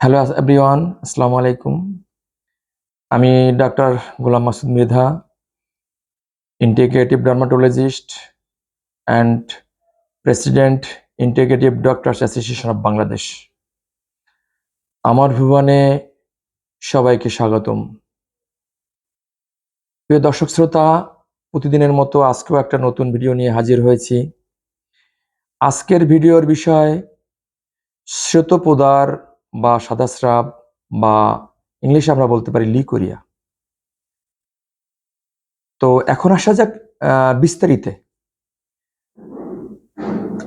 Hello everyone আসসালামু আলাইকুম আমি doctor Golam Masud Mridha integrative dermatologist and president integrative doctors association of Bangladesh আমার ভুবনে সবাইকে স্বাগতম। প্রিয় দর্শক শ্রোতা, প্রতিদিনের মতো আজকেও একটা নতুন ভিডিও নিয়ে হাজির হয়েছি। আজকের ভিডিওর বিষয় শ্বেতপদার বা সাদাস্রাব বা ইংলিশে আমরা বলতে পারি লিকোরিয়া তো এখন আসা যাক বিস্তারিতে।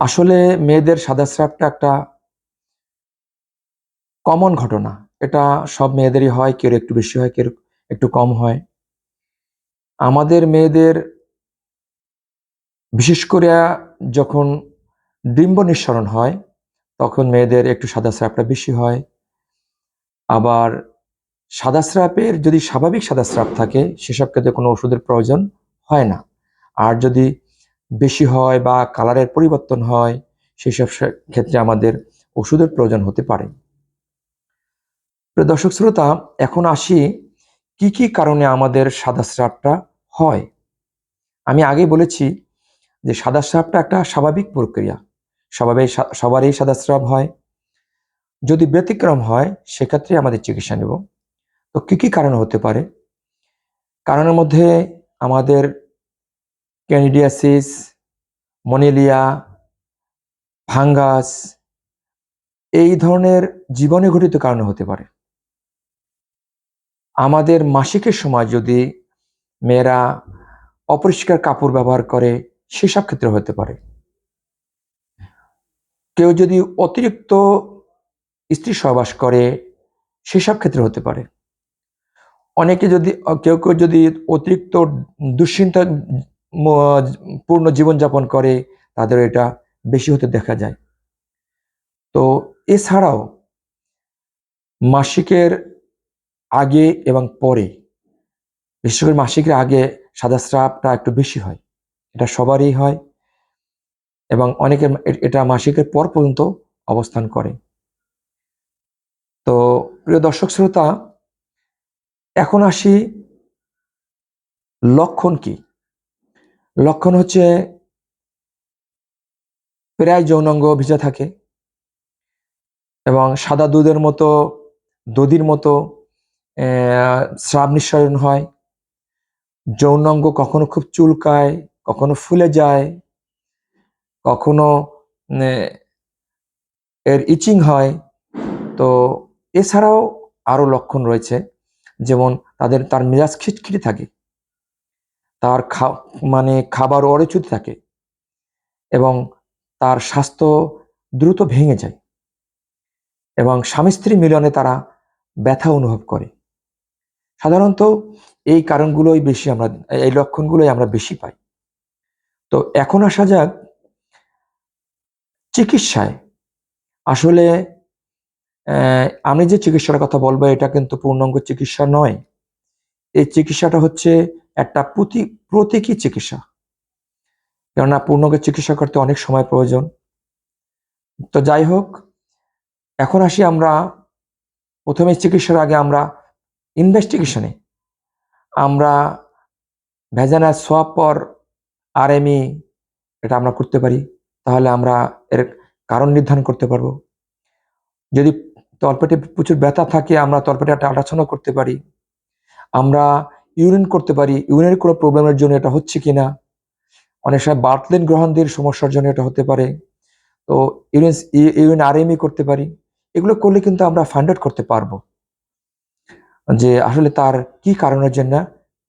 আসলে মেয়েদের সাদাস্রাবটা একটা কমন ঘটনা। এটা সব মেয়েদেরই হয়, কেউ একটু বেশি হয়, কেউ একটু কম হয়। আমাদের মেয়েদের বিশেষ করে যখন ডিম্ব নিঃসরণ হয় তখন মেয়েদের একটু সাদা স্রাবটা বেশি হয়। আবার সাদা স্রাপের যদি স্বাভাবিক সাদা স্রাপ থাকে সেসব ক্ষেত্রে কোনো ওষুধের প্রয়োজন হয় না। আর যদি বেশি হয় বা কালারের পরিবর্তন হয়, সেসব ক্ষেত্রে আমাদের ওষুধের প্রয়োজন হতে পারে। দর্শক শ্রোতা, এখন আসি কি কি কারণে আমাদের সাদা স্রাপটা হয়। আমি আগে বলেছি যে সাদা স্রাপটা একটা স্বাভাবিক প্রক্রিয়া। স্বাভাবিক সবারই সাদা স্রাব হয়। যদি ব্যতিক্রম হয় সেক্ষেত্রে আমাদের চিকিৎসা নেব। তো কি কি কারণ হতে পারে? কারণের মধ্যে আমাদের ক্যানিডিয়াসিস, মনেলিয়া, ফাঙ্গাস, এই ধরনের জীবনে ঘটিত কারণ হতে পারে। আমাদের মাসিকের সময় যদি মেয়েরা অপরিষ্কার কাপড় ব্যবহার করে, সেসব ক্ষেত্রে হতে পারে। কেউ যদি অতিরিক্ত স্ত্রী সহবাস করে, সেসব ক্ষেত্রে হতে পারে। অনেকে যদি, কেউ কেউ যদি অতিরিক্ত দুশ্চিন্তা পূর্ণ জীবনযাপন করে তাদের এটা বেশি হতে দেখা যায়। তো এছাড়াও, মাসিকের আগে এবং পরে, বিশেষ করে মাসিকের আগে সাদা স্রাবটা একটু বেশি হয়। এটা সবারই হয়। এবং অনেকের এটা মাসিকের পর পর্যন্ত অবস্থান করে। তো, প্রিয় দর্শক শ্রোতা, এখন আসি লক্ষণ কি? লক্ষণ হচ্ছে প্রায় যৌনাঙ্গ ভিজা থাকে এবং সাদা দুধের মতো, দধির মতো স্রাব নিঃসরণ হয়। যৌনাঙ্গ কখনো খুব চুলকায়, কখনো ফুলে যায় কখনো এর ইচিং হয়, তো এছাড়াও আরও লক্ষণ রয়েছে, যেমন তাদের, তার মেজাজ খিটখিটে থাকে, তার খা মানে খাবার অরুচিতে থাকে এবং তার স্বাস্থ্য দ্রুত ভেঙে যায় এবং স্বামী স্ত্রী মিলনে তারা ব্যথা অনুভব করে। সাধারণত এই কারণগুলোই বেশি আমরা, এই লক্ষণগুলোই আমরা বেশি পাই। তো এখন আসা যাক চিকিৎসায়। আসলে আমি যে চিকিৎসার কথা বলব, এটা কিন্তু পূর্ণাঙ্গ চিকিৎসা নয়। এই চিকিৎসাটা হচ্ছে একটা প্রতি, প্রতীকী চিকিৎসা। কেননা, পূর্ণাঙ্গ চিকিৎসা করতে অনেক সময় প্রয়োজন। তো যাই হোক, এখন আসি আমরা, প্রথমে চিকিৎসার আগে আমরা ইনভেস্টিগেশনে আমরা ভেজানা সোয়াব পর আরএমই এটা আমরা করতে পারি। তাহলে আমরা এর কারণ নির্ধারণ করতে পারব। যদি তলপেটে প্রচুর ব্যথা থাকে, আমরা তলপেটে একটা আল্ট্রাসাউন্ড করতে পারি। আমরা ইউরিন করতে পারি। ইউরিনের কোনো প্রবলেমের জন্য এটা হচ্ছে কি না? অনেক সময় বার্থলেন গ্রহণদের সমস্যার জন্য এটা হতে পারে। তো ইউরিন ইউরিন আরএমই করতে পারি। এগুলো করলে কিন্তু আমরা ফাইন্ড আউট করতে পারব যে আসলে তার কি কারণের জন্য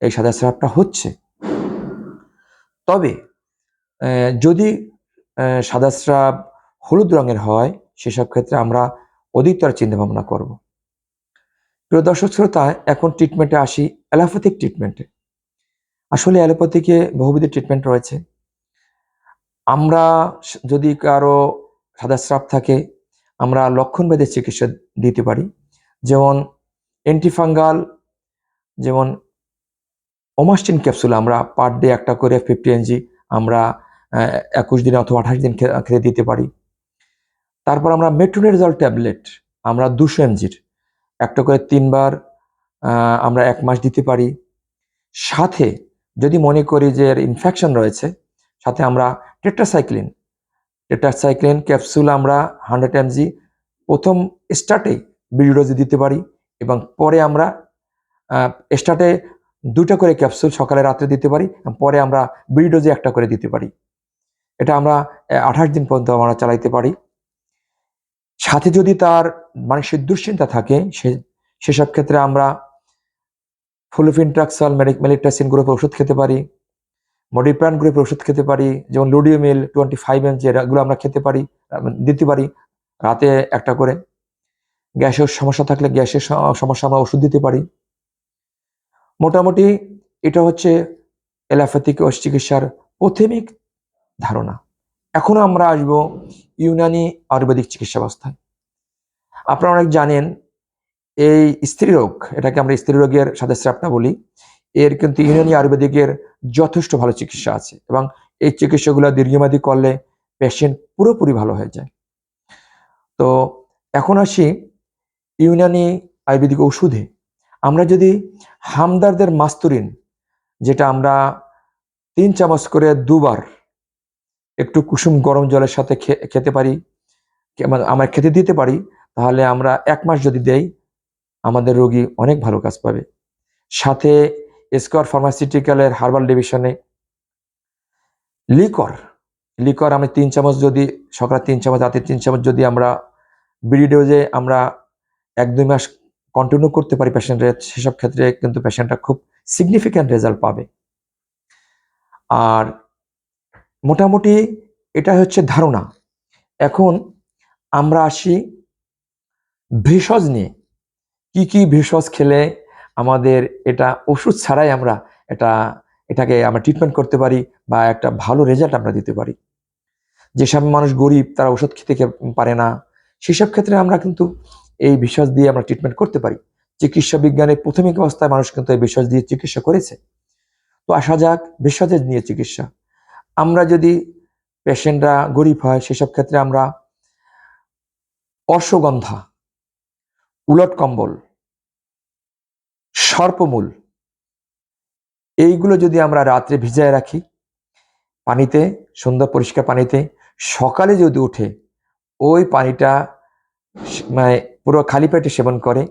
এই সাদা স্রাবটা হচ্ছে। তবে যদি সাদা স্রাব হলুদ রঙের হয়, সেসব ক্ষেত্রে আমরা অধিকতর চিন্তা ভাবনা করব। প্রিয় দর্শক শ্রোতা, এখন ট্রিটমেন্টে আসি অ্যালোপ্যাথিক ট্রিটমেন্টে আসলে অ্যালোপ্যাথিকে বহুবিধ ট্রিটমেন্ট রয়েছে। আমরা যদি কারও সাদা স্রাব থাকে, আমরা লক্ষণ ভেদে চিকিৎসা দিতে পারি। যেমন অ্যান্টিফাঙ্গাল যেমন ওমাস্টিন ক্যাপসুল আমরা পার ডে একটা করে ফিফটি এনজি আমরা একুশ দিন অথবা আঠাশ দিন খেতে দিতে পারি। তারপর আমরা মেট্রোনেরজল ট্যাবলেট, আমরা দুশো এমজির একটা করে তিনবার আমরা এক মাস দিতে পারি। সাথে যদি মনে করি যে এর ইনফেকশন রয়েছে, সাথে আমরা টেট্রাসাইক্লিন টেট্রাসাইক্লিন ক্যাপসুল আমরা হান্ড্রেড এমজি প্রথম স্টার্টে বিডিডোজে দিতে পারি এবং পরে আমরা স্টার্টে দুটো করে ক্যাপসুল সকালে রাত্রে দিতে পারি পরে আমরা বিডিডোজে একটা করে দিতে পারি। এটা আমরা আঠাশ দিন পর্যন্ত আমরা চালাইতে পারি। সাথে যদি তার মানসিক দুশ্চিন্তা থাকে, সে, সেসব ক্ষেত্রে আমরা ফুলোফিনট্রাক্সাল মেলিটাসিন গ্রুপের ওষুধ খেতে পারি মডিপ্রান গ্রুপের ওষুধ খেতে পারি, যেমন Ludiomil twenty five M G এগুলো আমরা খেতে পারি দিতে পারি রাতে একটা করে। গ্যাসের সমস্যা থাকলে গ্যাসের সমস্যা আমরা ওষুধ দিতে পারি। মোটামুটি এটা হচ্ছে এলোপ্যাথিক ও চিকিৎসার প্রাথমিক ধারণা। এখন আমরা আসব ইউনানি আয়ুর্বেদিক চিকিৎসা ব্যবস্থায়। আপনারা অনেক জানেন, এই স্ত্রীরোগ এটাকে আমরা স্ত্রী রোগের সাথে স্রাপটা বলি, এর কিন্তু ইউনানি আয়ুর্বেদিকের যথেষ্ট ভালো চিকিৎসা আছে এবং এই চিকিৎসাগুলো দীর্ঘমেয়াদী করলে পেশেন্ট পুরোপুরি ভালো হয়ে যায়। তো এখন আসি ইউনানি আয়ুর্বেদিক ওষুধে। আমরা যদি হামদারদের মাস্তুরিন, যেটা আমরা তিন চামচ করে দুবার একটু কুসুম গরম জলের সাথে খেতে পারি মানে আমরা খেতে দিতে পারি, তাহলে আমরা এক মাস যদি দেই, আমাদের রোগী অনেক ভালো কাজ পাবে। সাথে স্কোয়ার ফার্মাসিউটিক্যালের হার্বাল ডিভিশনে লিকর লিকর আমি তিন চামচ যদি সকালে তিন চামচ রাতে তিন চামচ যদি আমরা বিডি ডোজে আমরা এক দুই মাস কন্টিনিউ করতে পারি পেশেন্টের, সেসব ক্ষেত্রে কিন্তু পেশেন্টটা খুব সিগনিফিক্যান্ট রেজাল্ট পাবে। আর মোটামুটি এটা হচ্ছে ধারণা। এখন আমরা আসি ভেষজ নিয়ে। কি কি ভেষজ খেলে আমাদের এটা ওষুধ ছাড়াই আমরা এটা, এটাকে আমরা ট্রিটমেন্ট করতে পারি বা একটা ভালো রেজাল্ট আমরা দিতে পারি। যেসব মানুষ গরিব তারা ওষুধ খেতে পারে না, সেসব ক্ষেত্রে আমরা কিন্তু এই ভেষজ দিয়ে আমরা ট্রিটমেন্ট করতে পারি। চিকিৎসা বিজ্ঞানের প্রাথমিক অবস্থায় মানুষ কিন্তু এই ভেষজ দিয়ে চিকিৎসা করেছে। তো আসা যাক, ভেষজের নিয়ে চিকিৎসা। আমরা যদি পেশেন্টরা গরিব হয়, সেসব ক্ষেত্রে আমরা অশ্বগন্ধা, উলট কম্বল, সর্পমূল, এইগুলো যদি আমরা রাত্রে ভিজায় রাখি, পানিতে, সুন্দর পরিষ্কার পানিতে, সকালে যদি উঠে, ওই পানিটা মানে পুরো খালি পেটে সেবন করে,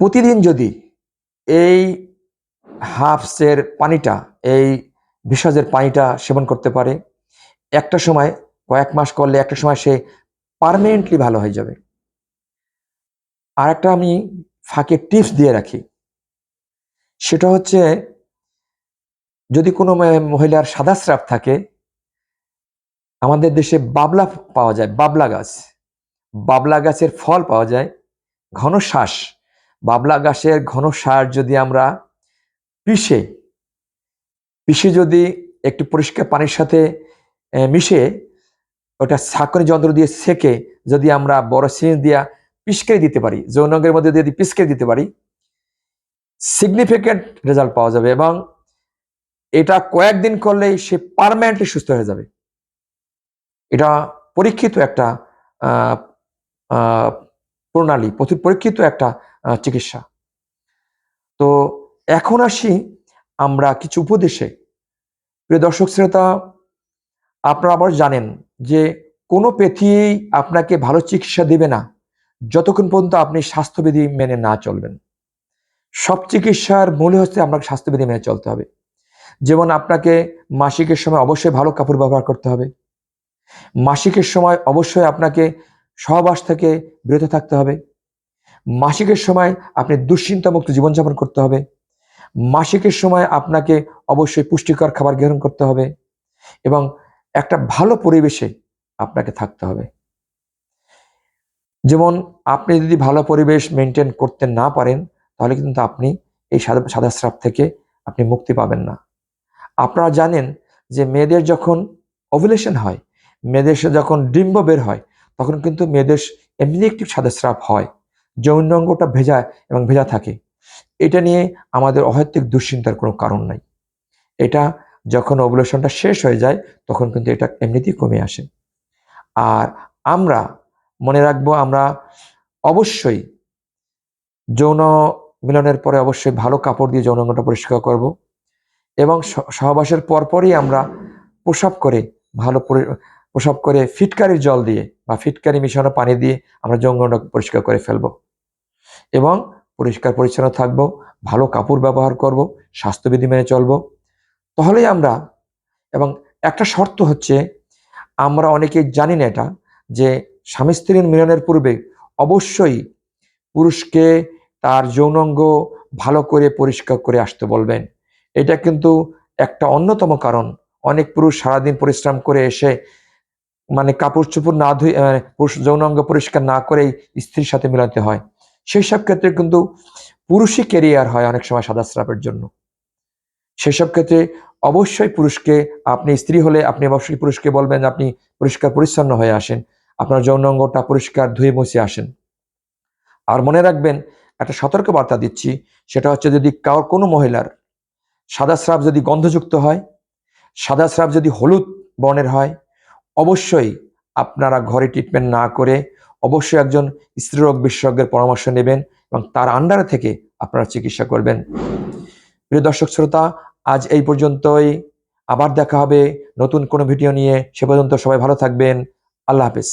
প্রতিদিন যদি এই হাফসের পানিটা, এই ভেষজের পানিটা সেবন করতে পারে। একটা সময়, কয়েক মাস করলে একটা সময় সে পার্মানেন্টলি ভালো হয়ে যাবে। আর একটা আমি ফাঁকে টিপস দিয়ে রাখি। সেটা হচ্ছে, যদি কোনো মহিলার সাদা স্রাব থাকে, আমাদের দেশে বাবলা পাওয়া যায়, বাবলা গাছ। বাবলা গাছের ফল পাওয়া যায়, ঘন শ্বাস বাবলা গাছের ঘন শ্বাস যদি আমরা পিষে পিষে যদি একটু পরিষ্কার পানির সাথে মিশে ওটা ছাঁকনি যন্ত্র দিয়ে সেকে যদি আমরা বড় সিরিঞ্জ দিয়া পিসকে দিতে পারি, যৌনঙ্গের মধ্যে যদি পিসকে দিতে পারি সিগনিফিকেন্ট রেজাল্ট পাওয়া যাবে এবং এটা কয়েকদিন করলেই সে পারমানেন্টলি সুস্থ হয়ে যাবে। এটা পরীক্ষিত একটা প্রণালী পরীক্ষিত একটা চিকিৎসা। তো এখন আসি আমরা কিছু উপদেশে প্রিয় দর্শক শ্রোতা, আপনারা আবার জানেন যে কোনো পেথিয়েই আপনাকে ভালো চিকিৎসা দেবে না যতক্ষণ পর্যন্ত আপনি স্বাস্থ্যবিধি মেনে না চলবেন। সব চিকিৎসার মূলে হচ্ছে আপনাকে স্বাস্থ্যবিধি মেনে চলতে হবে। যেমন আপনাকে মাসিকের সময় অবশ্যই ভালো কাপড় ব্যবহার করতে হবে। মাসিকের সময় অবশ্যই আপনাকে সহবাস থেকে বিরত থাকতে হবে। মাসিকের সময় আপনি দুশ্চিন্তামুক্ত জীবনযাপন করতে হবে। মাসিকের সময় আপনাকে অবশ্যই পুষ্টিকর খাবার গ্রহণ করতে হবে এবং একটা ভালো পরিবেশে আপনাকে থাকতে হবে। যেমন আপনি যদি ভালো পরিবেশ মেনটেন করতে না পারেন, তাহলে কিন্তু আপনি এই সাদা সাদা স্রাব থেকে আপনি মুক্তি পাবেন না। আপনারা জানেন যে মেয়েদের যখন ওভুলেশন হয়, মেয়েদের যখন ডিম্ব বের হয়, তখন কিন্তু মেয়েদের এমনি একটি সাদা স্রাব হয় যৌনাঙ্গটা ভেজা এবং ভেজা থাকে। এটা নিয়ে আমাদের অহেতুক দুশ্চিন্তার কোনো কারণ নাই। এটা যখন ওভুলেশনটা শেষ হয়ে যায়, তখন কিন্তু এটা এমনিতেই কমে আসে। আর আমরা মনে রাখব, আমরা অবশ্যই যৌন মিলনের পরে অবশ্যই ভালো কাপড় দিয়ে যৌনাঙ্গটা পরিষ্কার করব এবং সহবাসের পরপরই আমরা প্রসাব করে, ভালো পরি- প্রসাব করে ফিটকারির জল দিয়ে বা ফিটকারি মিশানো পানি দিয়ে আমরা যৌনাঙ্গটা পরিষ্কার করে ফেলব। এবং পরিষ্কার পরিচ্ছন্ন থাকব ভালো কাপড় ব্যবহার করব স্বাস্থ্যবিধি মেনে চলব। তাহলেই আমরা এবং একটা শর্ত হচ্ছে আমরা অনেকে জানি না এটা যে স্বামী স্ত্রীর মিলনের পূর্বে অবশ্যই পুরুষকে তার যৌনাঙ্গ ভালো করে পরিষ্কার করে আসতে বলবেন। এটা কিন্তু একটা অন্যতম কারণ। অনেক পুরুষ সারাদিন পরিশ্রম করে এসে মানে কাপড় চোপড় না ধুয়ে আহ, পুরুষ যৌনাঙ্গ পরিষ্কার না করেই স্ত্রীর সাথে মিলাতে হয়। সেই সব ক্ষেত্রে কিন্তু পুরুষই কেরিয়ার হয় অনেক সময় সাদা স্রাপের জন্য। সেসব ক্ষেত্রে অবশ্যই পুরুষকে, আপনি স্ত্রী হলে আপনি অবশ্যই পুরুষকে বলবেন, আপনি পরিষ্কার পরিচ্ছন্ন হয়ে আসেন, আপনার যৌন অঙ্গটা পরিষ্কার ধুয়ে মুছে আসেন। আর মনে রাখবেন, একটা সতর্ক বার্তা দিচ্ছি, সেটা হচ্ছে যদি কারোর কোনো মহিলার সাদা স্রাব যদি গন্ধযুক্ত হয় সাদা স্রাব যদি হলুদ বর্ণের হয়, অবশ্যই আপনারা ঘরে ট্রিটমেন্ট না করে অবশ্যই একজন স্ত্রীরোগ বিশেষজ্ঞের পরামর্শ নেবেন এবং তার আন্ডারে থেকে আপনারা চিকিৎসা করবেন। প্রিয় দর্শক শ্রোতা, আজ এই পর্যন্তই। আবার দেখা হবে নতুন কোনো ভিডিও নিয়ে। সে পর্যন্ত সবাই ভালো থাকবেন। আল্লাহ হাফেজ।